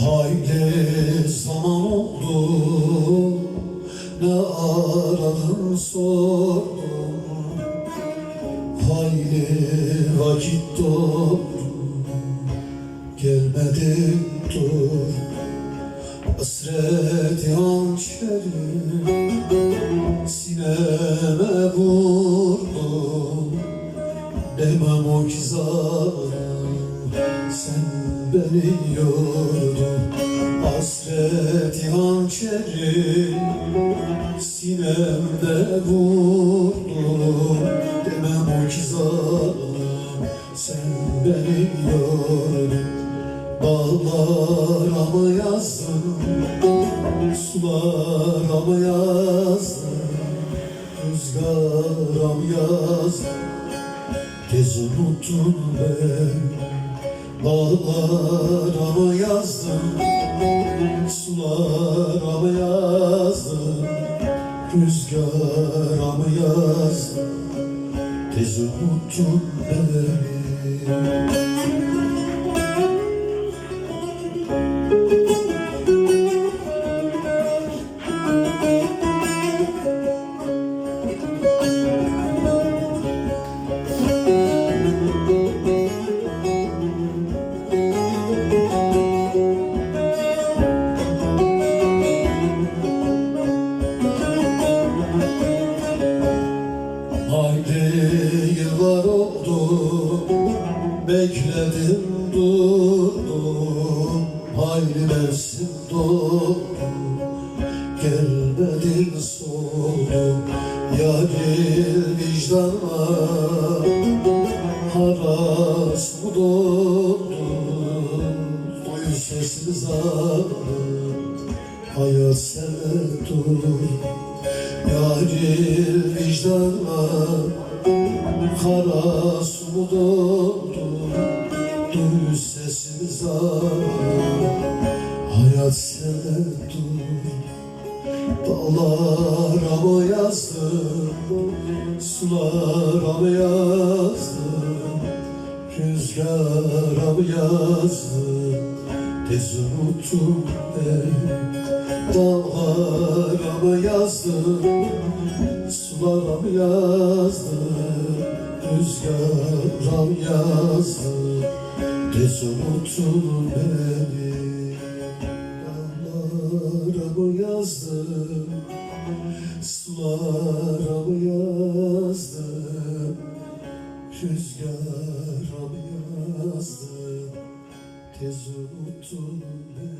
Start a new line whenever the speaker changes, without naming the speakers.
Hayli zaman sordum. Hayli vakit doldu Gelmedin dur. Hasret hançeri Sineme vurdum. Demem o ki zalim Sen beni yordun Hasret hançeri Sinemde vurdum Demem o ki zalim Sen beni yordun Bağlara mı yazdın Sulara mı yazdın? Rüzgara mı yazdın? Tez unuttun beni Dağlara mı yazdın Sulara mı yazdın Rüzgara mı yazdın Tez unuttun beni oldu Bekledim durdum. Hayli mevsim doldu Gelmedin soldum Yaril vicdana Haras mı doldu Duy sesini zalim Hayat sen dur Yaril vicdanla Kara su doldu Duy sesimi zalim Hayat sen dur Dağlara mı yazdım Sulara mı yazdım Rüzgara mı yazdım Tez unuttun beni Dağlara mı Sulara mı yazdım Rüzgara mı yazdım Tez unuttun beni. Dağlara mı yazdım Sulara mı yazdım Rüzgara mı yazdım Tez unuttun beni